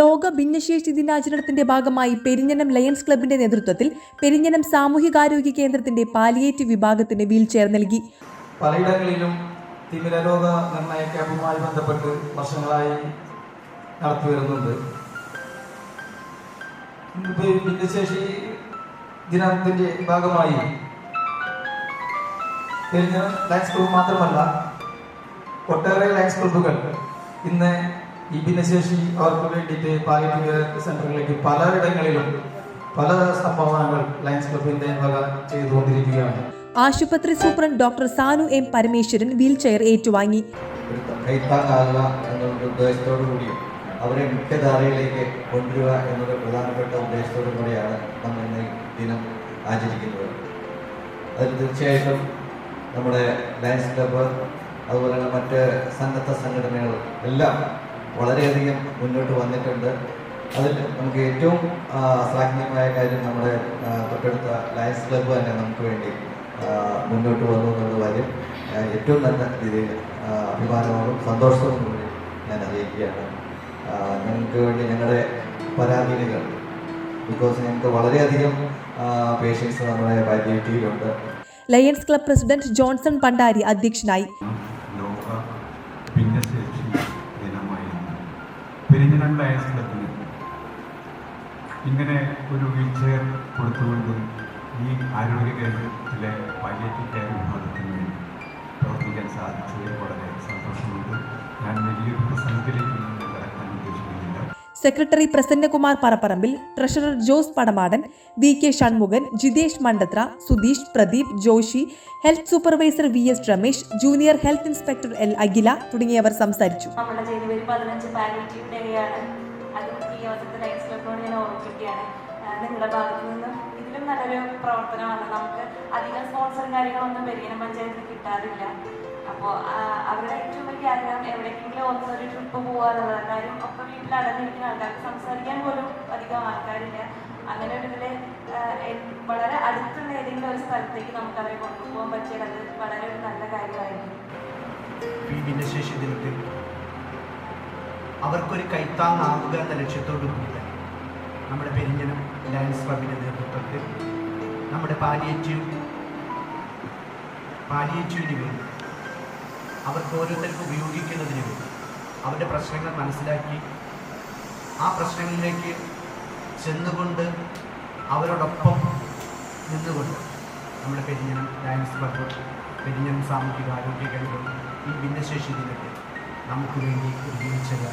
ലോക ഭിന്നശേഷി ദിനാചരണത്തിന്റെ ഭാഗമായി പെരിഞ്ഞനം ലയൺസ് ക്ലബിന്റെ നേതൃത്വത്തിൽ പെരിഞ്ഞനം സാമൂഹികാരോഗ്യ കേന്ദ്രത്തിന്റെ പാലിയേറ്റ് വിഭാഗത്തിന് വീൽചെയർ നൽകി. പലയിടങ്ങളിലും തിമിര രോഗ നിർണയ ക്യാമ്പുമായി ബന്ധപ്പെട്ട് വർഷങ്ങളായി നടത്തി വരുന്നുണ്ട്. ഭിന്നശേഷി ദിനത്തിന്റെ ഭാഗമായി പെരിഞ്ഞനം ലയൺസ് ക്ലബ് മാത്രമല്ല ഒട്ടേറെ ലയൺസ് ക്ലബുകൾ ഇന്ന് ഈ ഭിന്നശേഷി അവർക്ക് വേണ്ടിയിട്ട് പാലിയേറ്റീവ് സെന്ററുകളിലേക്ക് പലയിടങ്ങളിലും പല സംഭാവനകൾ ലയൻസ് ക്ലബിന്റെ വക ചെയ്തുകൊണ്ടിരിക്കുകയാണ്. ആശുപത്രി superintendent doctor Sanu M Parameswaran wheelchair ഏറ്റുവാങ്ങി. കൈത്താങ്ങാകുക എന്നുള്ള ഉദ്ദേശത്തോടു കൂടി അവരെ മുഖ്യധാരയിലേക്ക് കൊണ്ടുവരിക എന്നുള്ള പ്രധാനപ്പെട്ട ഉദ്ദേശത്തോടു കൂടിയാണ് നമ്മൾ ഇന്ന് ദിനം ആചരിക്കുന്നത്. അതിൽ തീർച്ചയായിട്ടും നമ്മുടെ ലയൻസ് ക്ലബ്ബ് അതുപോലെ തന്നെ മറ്റ് സന്നദ്ധ സംഘടനകൾ എല്ലാം വളരെയധികം മുന്നോട്ട് വന്നിട്ടുണ്ട്. അതിൽ നമുക്ക് ഏറ്റവും ശ്ലാഘനീയമായ കാര്യം നമ്മുടെ തൊട്ടടുത്ത ലയൻസ് ക്ലബ്ബ് തന്നെ നമുക്ക് വേണ്ടി മുന്നോട്ട് വന്നു എന്നുള്ള കാര്യം ഏറ്റവും നല്ല രീതിയിൽ അഭിമാനവും സന്തോഷവും സന്തോഷത്തോടും കൂടി ഞാൻ അറിയിക്കുകയാണ്. ഞങ്ങൾക്ക് വേണ്ടി ഞങ്ങളുടെ പരാതികൾ ബിക്കോസ് ഞങ്ങൾക്ക് വളരെയധികം പേഷ്യൻസ് നമ്മുടെ പാലിയേറ്റീവിലുണ്ട് Lions club president Johnson Pandari അധ്യക്ഷനായി. ലോക ഭിന്നശേഷി പെരിഞ്ഞനം വയസ്സിലെത്തി. ഇങ്ങനെ ഒരു വീൽചെയർ കൊടുത്തുകൊണ്ട് ഈ ആരോഗ്യ കേന്ദ്രത്തിലെ പാലിയേറ്റീവ് കെയർ വിഭാഗത്തിന് വേണ്ടി പ്രവർത്തിക്കാൻ സാധിച്ചതിൽ secretary Prasannakumar Parapparambil treasurer Jose Padamadan V K Shanmukhan Jithesh Mandathra Sudheesh Pradeep Joshy health supervisor V S Ramesh junior health inspector L Akhila തുടങ്ങിയവർ സംസാരിച്ചു. നമ്മുടെ ജനുവരി പതിനഞ്ച് പാലിറ്റീവ് ഡേ ആണ് അതും ഈ ഞാൻ നിങ്ങളുടെ ഭാഗത്തു നിന്ന് ഇതിലും നല്ലൊരു പ്രവർത്തനമാണ്. നമുക്ക് അധികം സ്പോൺസറും കാര്യങ്ങളൊന്നും പെരിയനം പഞ്ചായത്തിന് കിട്ടാറില്ല. അപ്പോൾ അവരുടെ ഏറ്റവും വലിയ ആഗ്രഹം എവിടേക്കെങ്കിലും ഒന്നൊരു ട്രിപ്പ് പോകാന്നുള്ളത് കാര്യം ഒക്കെ വീട്ടിൽ അടഞ്ഞിരിക്കുന്ന ആൾക്കാർക്ക് സംസാരിക്കാൻ പോലും അധികം ആൾക്കാരില്ല. അങ്ങനെ ഒരു ഇതിൽ വളരെ അടുത്തുള്ള ഏതെങ്കിലും ഒരു സ്ഥലത്തേക്ക് നമുക്ക് അവരെ കൊണ്ടുപോകാൻ പറ്റിയത് അത് വളരെ ഒരു നല്ല കാര്യമായിരുന്നു അവർക്കൊരു കൈത്താങ്ങാവുക എന്ന ലക്ഷ്യത്തോടു കൂടി നമ്മുടെ പെരിഞ്ഞനം ലയൻസ് ക്ലബിന്റെ നേതൃത്വത്തിൽ നമ്മുടെ പാലിയേറ്റീവ് പാലിയേറ്റീവിന് വേണ്ടി അവർക്ക് ഓരോരുത്തർക്ക് ഉപയോഗിക്കുന്നതിന് വേണ്ടി അവരുടെ പ്രശ്നങ്ങൾ മനസ്സിലാക്കി ആ പ്രശ്നങ്ങളിലേക്ക് ചെന്നുകൊണ്ട് അവരോടൊപ്പം നിന്നുകൊണ്ട് നമ്മുടെ പെരിഞ്ഞനം ലയൻസ് ക്ലബ് പെരിഞ്ഞനം സാമൂഹിക ആരോഗ്യ കേന്ദ്രം ഈ ഭിന്നശേഷി ദിനത്തിൽ നമുക്ക് വേണ്ടി ഒരു വീഴ്ചകൾ